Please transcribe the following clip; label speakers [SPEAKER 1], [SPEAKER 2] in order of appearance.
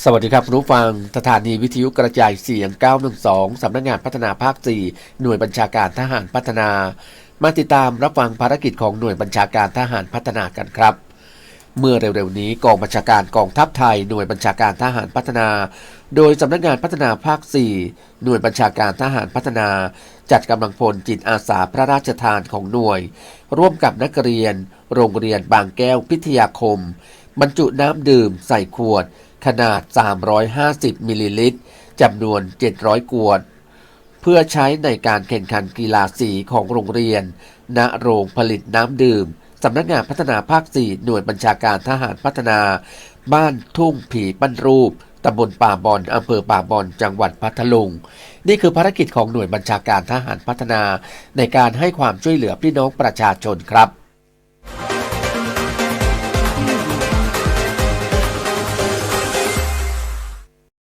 [SPEAKER 1] สวัสดีครับคุณผู้ฟังสถานีวิทยุกระจายเสียง 912 สำนักงานพัฒนาภาค 4 หน่วยบัญชาการทหารพัฒนา มาติดตามรับฟังภารกิจของหน่วยบัญชาการทหารพัฒนากันครับ เมื่อเร็วๆนี้กองบัญชาการกองทัพไทย หน่วยบัญชาการทหารพัฒนา โดยสำนักงานพัฒนาภาค 4 หน่วยบัญชาการทหารพัฒนา จัดกำลังพลจิตอาสาพระราชทานของหน่วย ร่วมกับนักเรียน โรงเรียนบางแก้วพิทยาคม บรรจุน้ำดื่มใส่ขวด ขนาด 350 มิลลิลิตรจำนวน 700 ขวด เพื่อใช้ในการแข่งขันกีฬาสีของโรงเรียน ณ โรงผลิตน้ำดื่มสำนักงานพัฒนาภาค 4 หน่วยบัญชาการทหารพัฒนา บ้านทุ่งผีปั้นรูปตำบลป่าบอนอำเภอป่าบอนจังหวัดพัทลุง นี่คือภารกิจของหน่วยบัญชาการทหารพัฒนา ในการให้ความช่วยเหลือพี่น้องประชาชนครับ